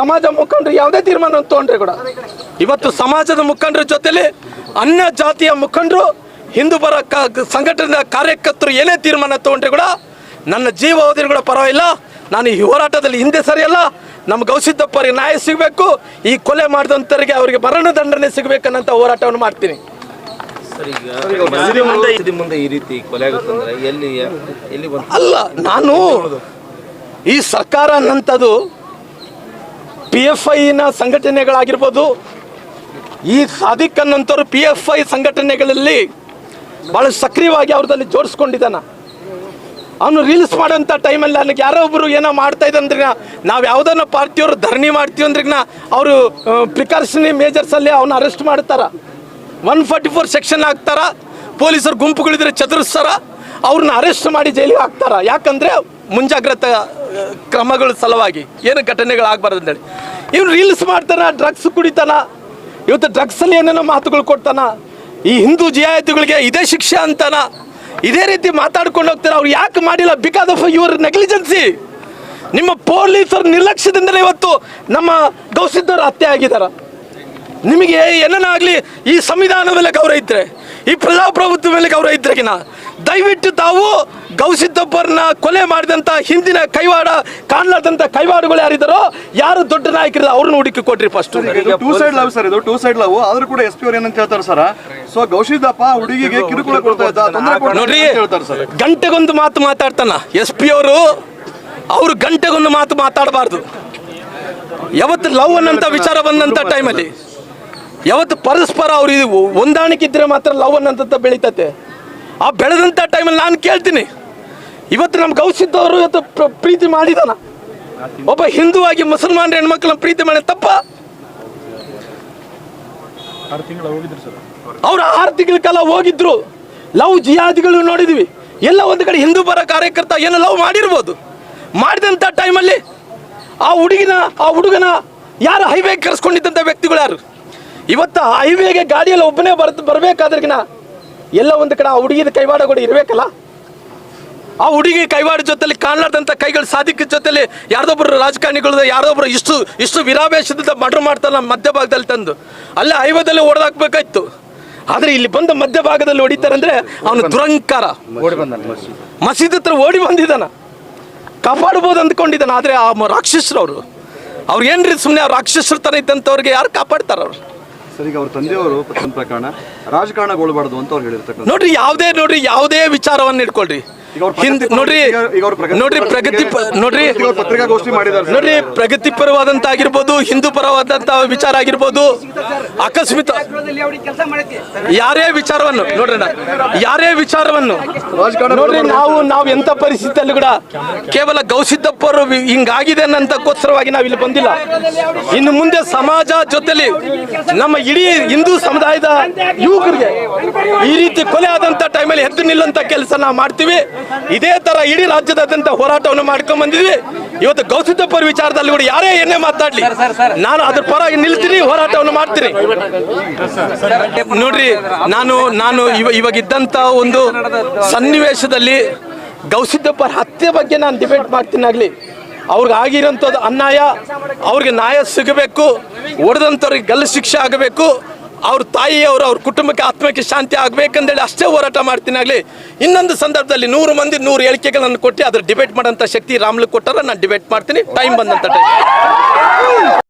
ಸಮಾಜ ಮುಖಂಡರು ಯಾವುದೇ ತೀರ್ಮಾನ ತೊಗೊಂಡ್ರೆ ಕೂಡ. ಇವತ್ತು ಸಮಾಜದ ಮುಖಂಡರ ಜೊತೆಲಿ ಅನ್ಯ ಜಾತಿಯ ಮುಖಂಡರು ಹಿಂದೂ ಪರ ಕ- ಸಂಘಟನೆಯ ಕಾರ್ಯಕರ್ತರು ಏನೇ ತೀರ್ಮಾನ ತಗೊಂಡ್ರೆ ಕೂಡ ನನ್ನ ಜೀವ ಹೋದ್ರೆ ಕೂಡ ಪರವಾಗಿಲ್ಲ. ನಾನು ಈ ಹೋರಾಟದಲ್ಲಿ ಹಿಂದೆ ಸರಿಯಲ್ಲ. ನಮ್ಮ ಗೌಸಿದ್ದಪ್ಪರಿಗೆ ನ್ಯಾಯ ಸಿಗಬೇಕು. ಈ ಕೊಲೆ ಮಾಡಿದಂಥವರಿಗೆ ಅವರಿಗೆ ಮರಣದಂಡನೆ ಸಿಗಬೇಕನ್ನಂತ ಹೋರಾಟವನ್ನು ಮಾಡ್ತೀನಿ. ಮುಂದೆ ಈ ರೀತಿ ಕೊಲೆ ಆಗುತ್ತಂದ್ರೆ ಎಲ್ಲಿ ಎಲ್ಲಿ ಬಂತು? ಅಲ್ಲ ನಾನು ಈ ಸರ್ಕಾರ ಅನ್ನಂಥದ್ದು ಪಿ ಎಫ್ ಐನ ಸಂಘಟನೆಗಳಾಗಿರ್ಬೋದು, ಈ ಸಾದಿಕ್ ಅನ್ನೋಂಥವ್ರು ಪಿ ಎಫ್ ಐ ಸಂಘಟನೆಗಳಲ್ಲಿ ಭಾಳ ಸಕ್ರಿಯವಾಗಿ ಅವ್ರದಲ್ಲಿ ಜೋಡಿಸ್ಕೊಂಡಿದ್ದಾನ. ಅವನು ರೀಲ್ಸ್ ಮಾಡೋಂಥ ಟೈಮಲ್ಲಿ ನನಗೆ ಯಾರೋ ಒಬ್ಬರು ಏನೋ ಮಾಡ್ತಾ ಇದ್ದಂದ್ರೆ ನಾವು ಯಾವುದನ್ನ ಪಾರ್ಟಿಯವರು ಧರಣಿ ಮಾಡ್ತೀವಿ ಅಂದ್ರಿಗಿನ, ಅವರು ಪ್ರಿಕಾಷನರಿ ಮೇಜರ್ಸಲ್ಲಿ ಅವನ್ನ ಅರೆಸ್ಟ್ ಮಾಡ್ತಾರ. ಒನ್ ಫಾರ್ಟಿ ಫೋರ್ ಸೆಕ್ಷನ್ ಹಾಕ್ತಾರ, ಪೊಲೀಸರು ಗುಂಪುಗಳಿದ್ರೆ ಚದುರಿಸ್ತಾರ ಅವ್ರನ್ನ ಅರೆಸ್ಟ್ ಮಾಡಿ ಜೈಲಿಗೆ ಹಾಕ್ತಾರ. ಯಾಕಂದ್ರೆ ಮುಂಜಾಗ್ರತಾ ಕ್ರಮಗಳ ಸಲುವಾಗಿ, ಏನು ಘಟನೆಗಳಾಗಬಾರ್ದು ಅಂತೇಳಿ. ಇವನು ರೀಲ್ಸ್ ಮಾಡ್ತಾನ ಡ್ರಗ್ಸ್ ಕುಡಿತಾನ, ಇವತ್ತು ಡ್ರಗ್ಸಲ್ಲಿ ಏನೇನೋ ಮಾತುಗಳು ಕೊಡ್ತಾನ, ಈ ಹಿಂದೂ ಜಿಯಾಯತಿಗಳಿಗೆ ಇದೇ ಶಿಕ್ಷೆ ಅಂತಾನ, ಇದೇ ರೀತಿ ಮಾತಾಡ್ಕೊಂಡು ಹೋಗ್ತಾರೆ ಅವ್ರು ಯಾಕೆ ಮಾಡಿಲ್ಲ? ಬಿಕಾಸ್ ಆಫ್ ಯುವರ್ ನೆಗ್ಲಿಜೆನ್ಸಿ ನಿಮ್ಮ ಪೊಲೀಸರ ನಿರ್ಲಕ್ಷ್ಯದಿಂದಲೇ ಇವತ್ತು ನಮ್ಮ ಗೌಸಿದ್ದವರು ಹತ್ಯೆ ಆಗಿದ್ದಾರೆ. ನಿಮಗೆ ಏನನ್ನಾಗಲಿ ಈ ಸಂವಿಧಾನದ ಮೇಲೆ ಗೌರವ ಇದ್ರೆ, ಈ ಪ್ರಜಾಪ್ರಭುತ್ವ ಮೇಲೆ ಗೌರವ ಇದ್ರೆಗಿನ ದಯವಿಟ್ಟು ತಾವು ಗೌಸಿದ್ದಪ್ಪರನ್ನ ಕೊಲೆ ಮಾಡಿದಂಥ ಹಿಂದಿನ ಕೈವಾಡ ಕಾಣಲಾರ್ದಂಥ ಕೈವಾಡಗಳು ಯಾರಿದ್ದಾರೋ ಯಾರು ದೊಡ್ಡ ನಾಯಕರು ಅವ್ರನ್ನ ಹುಡುಕಿ ಕೊಟ್ರಿ first two side love sir ಇದು ಟೂ ಸೈಡ್ ಲವ್ ಆದ್ರೂ ಕೂಡ ಎಸ್ ಪಿ ಅವ್ರು ಏನಂತ ಹೇಳ್ತಾರೆ ಸರ್? ಸೊ ಗೌಶಿದಪ್ಪ ಹುಡುಗಿಗೆ ಕಿರುಕುಳ ಕೊಡ್ತಾ ಇದ್ದ ನೋಡ್ರಿ ಅಂತ ಹೇಳ್ತಾರೆ ಸರ್. ಗಂಟೆಗೊಂದು ಮಾತು ಮಾತಾಡ್ತಾನ. ಎಸ್ ಪಿ ಅವರು ಅವರು ಗಂಟೆಗೊಂದು ಮಾತು ಮಾತಾಡಬಾರ್ದು. ಯಾವತ್ತು ಲವ್ ಅನ್ನಂತ ವಿಚಾರ ಬಂದಂತ ಟೈಮಲ್ಲಿ ಯಾವತ್ತು ಪರಸ್ಪರ ಅವ್ರು ಇದು ಹೊಂದಾಣಿಕೆ ಇದ್ರೆ ಮಾತ್ರ ಲವ್ ಅನ್ನಂತ ಬೆಳೀತತೆ. ಆ ಬೆಳೆದಂಥ ಟೈಮಲ್ಲಿ ನಾನು ಕೇಳ್ತೀನಿ. ಇವತ್ತು ನಮ್ಮ ಗೌಸಿದ್ದವರು ಇವತ್ತು ಪ್ರ- ಪ್ರೀತಿ ಮಾಡಿದಾನ. ಒಬ್ಬ ಹಿಂದೂ ಆಗಿ ಮುಸಲ್ಮಾನ್ ಹೆಣ್ಮಕ್ಳನ್ನ ಪ್ರೀತಿ ಮಾಡಿ ತಪ್ಪ. ಅವ್ರು ಆರು ತಿಂಗಳ ಕಾಲ ಹೋಗಿದ್ರು. ಲವ್ ಜಿಯಾದಿಗಳು ನೋಡಿದ್ವಿ. ಎಲ್ಲ ಒಂದು ಕಡೆ ಹಿಂದೂ ಪರ ಕಾರ್ಯಕರ್ತ ಏನು ಲವ್ ಮಾಡಿರ್ಬೋದು. ಮಾಡಿದಂಥ ಟೈಮಲ್ಲಿ ಆ ಹುಡುಗಿನ ಆ ಹುಡುಗನ ಯಾರು ಹೈವೇ ಕರೆಸ್ಕೊಂಡಿದ್ದಂಥ ವ್ಯಕ್ತಿಗಳು ಯಾರು? ಇವತ್ತು ಆ ಹೈವೇಗೆ ಗಾಡಿಯಲ್ಲಿ ಒಬ್ಬನೇ ಬರ್ ಬರಬೇಕಾದ್ರಿಗಿನ ಎಲ್ಲ ಒಂದು ಕಡೆ ಆ ಹುಡುಗಿದ ಕೈವಾಡ ಕೂಡ ಇರಬೇಕಲ್ಲ. ಆ ಹುಡುಗಿ ಕೈವಾಡ ಜೊತೆಲಿ ಕಾಣಲಾರ್ದಂಥ ಕೈಗಳು ಸಾಧಿಕ ಜೊತೆಲಿ ಯಾರ್ದೊಬ್ರು ರಾಜಕಾರಣಿಗಳು ಯಾರ್ದೊಬ್ರು ಇಷ್ಟು ಇಷ್ಟು ವಿರಾವೇಶದಿಂದ ಮರ್ಡರ್ ಮಧ್ಯ ಮಧ್ಯಭಾಗದಲ್ಲಿ ತಂದು. ಅಲ್ಲೇ ಐವದಲ್ಲಿ ಓಡದಾಕ್ಬೇಕಾಯ್ತು ಆದರೆ ಇಲ್ಲಿ ಬಂದ ಮಧ್ಯಭಾಗದಲ್ಲಿ ಹೊಡಿತಾರೆ ಅಂದ್ರೆ ಅವನು ದುರಂಕಾರ. ಮಸೀದಿ. ಹತ್ರ ಓಡಿ ಬಂದಿದ್ದಾನ. ಕಾಪಾಡ್ಬೋದು ಅಂದ್ಕೊಂಡಿದ್ದಾನ ಆದರೆ ಆ ರಾಕ್ಷಸರು ಅವರು ಅವ್ರು ಏನ್ರಿ ಸುಮ್ಮನೆ ಅವ್ರು ರಾಕ್ಷಸರ ಥರ ಇದ್ದಂಥವ್ರಿಗೆ ಯಾರು ಕಾಪಾಡ್ತಾರ ಅವ್ರು? ಸರ್ ಈಗ ಅವ್ರ ತಂದೆಯವರು ಪ್ರಥಮ ಪ್ರಕರಣ ರಾಜಕಾರಣಗೊಳ್ಬಾರ್ದು ಅಂತ ಅವ್ರು ಹೇಳಿರ್ತಕ್ಕಂಥ ನೋಡ್ರಿ ಯಾವುದೇ ನೋಡ್ರಿ ಯಾವುದೇ ವಿಚಾರವನ್ನು ಇಟ್ಕೊಳ್ರಿ. ಹಿಂದ್ ನೋಡ್ರಿ ನೋಡ್ರಿ ಪ್ರಗತಿ ನೋಡ್ರಿ ಪತ್ರಿಕಾಗೋಷ್ಠಿ ಮಾಡಿದ್ದಾರೆ. ನೋಡ್ರಿ ಪ್ರಗತಿ ಪರವಾದಂತ ಆಗಿರ್ಬೋದು ಹಿಂದೂ ಪರವಾದಂತ ವಿಚಾರ ಆಗಿರ್ಬೋದು ಅಕಸ್ಮಿತ ಯಾರೇ ವಿಚಾರವನ್ನು ನೋಡ್ರಿ ಯಾರೇ ವಿಚಾರವನ್ನು ನೋಡ್ರಿ ನಾವು ನಾವು ಎಂತ ಪರಿಸ್ಥಿತಿಯಲ್ಲಿ ಕೂಡ ಕೇವಲ ಗೌಸಿದ್ದಪ್ಪರು ಹಿಂಗಾಗಿದೆ ಅನ್ನಂತಕ್ಕೋಸ್ಕರವಾಗಿ ನಾವು ಇಲ್ಲಿ ಬಂದಿಲ್ಲ ಇನ್ನು ಮುಂದೆ ಸಮಾಜ ಜೊತೆಲಿ ನಮ್ಮ ಇಡೀ ಹಿಂದೂ ಸಮುದಾಯದ ಯುವಕರಿಗೆ ಈ ರೀತಿ ಕೊಲೆ ಆದಂತ ಟೈಮಲ್ಲಿ ಎದ್ದು ನಿಲ್ಲಂತ ಕೆಲಸ ನಾವು ಮಾಡ್ತೀವಿ ಇದೇ ತರ ಇಡೀ ರಾಜ್ಯದಾದ್ಯಂತ ಹೋರಾಟವನ್ನು ಮಾಡ್ಕೊಂಡ್ ಬಂದಿದ್ವಿ. ಇವತ್ತು ಗೌಸಿದ್ದಪ್ಪರ ವಿಚಾರದಲ್ಲಿ ಕೂಡ ಯಾರೇ ಏನೇ ಮಾತಾಡ್ಲಿ. ನಾನು ಅದ್ರ ಪರವಾಗಿ ನಿಲ್ತೀನಿ ಹೋರಾಟವನ್ನು ಮಾಡ್ತೀನಿ. ನೋಡ್ರಿ ನಾನು ನಾನು ಇವ ಇವಾಗ ಇದ್ದಂತ ಒಂದು ಸನ್ನಿವೇಶದಲ್ಲಿ ಗೌಸಿದ್ದಪ್ಪರ ಹತ್ಯೆ ಬಗ್ಗೆ ನಾನು ಡಿಬೇಟ್ ಮಾಡ್ತೀನಾಗ್ಲಿ ಅವ್ರಿಗೆ ಆಗಿರೋಂಥದ್ದು ಅನ್ಯಾಯ ಅವ್ರಿಗೆ ನ್ಯಾಯ ಸಿಗಬೇಕು ಹೊಡೆದಂಥವ್ರಿಗೆ ಗಲ್ಲು ಶಿಕ್ಷೆ ಆಗಬೇಕು. ಅವ್ರ ತಾಯಿಯವರು ಅವ್ರ ಕುಟುಂಬಕ್ಕೆ ಆತ್ಮಕ್ಕೆ ಶಾಂತಿ ಆಗಬೇಕಂದೇಳಿ ಅಷ್ಟೇ ಹೋರಾಟ ಮಾಡ್ತೀನಾಗಲಿ ಇನ್ನೊಂದು ಸಂದರ್ಭದಲ್ಲಿ ನೂರು ಮಂದಿ ನೂರು ಹೇಳಿಕೆಗಳನ್ನು ಕೊಟ್ಟು ಅದ್ರ ಡಿಬೇಟ್ ಮಾಡೋಂಥ ಶಕ್ತಿ ರಾಮ್ಲು ಕೊಟ್ಟಾರ, ನಾನು ಡಿಬೇಟ್ ಮಾಡ್ತೀನಿ. ಟೈಮ್ ಬಂದಂಥ ಟೈಮ್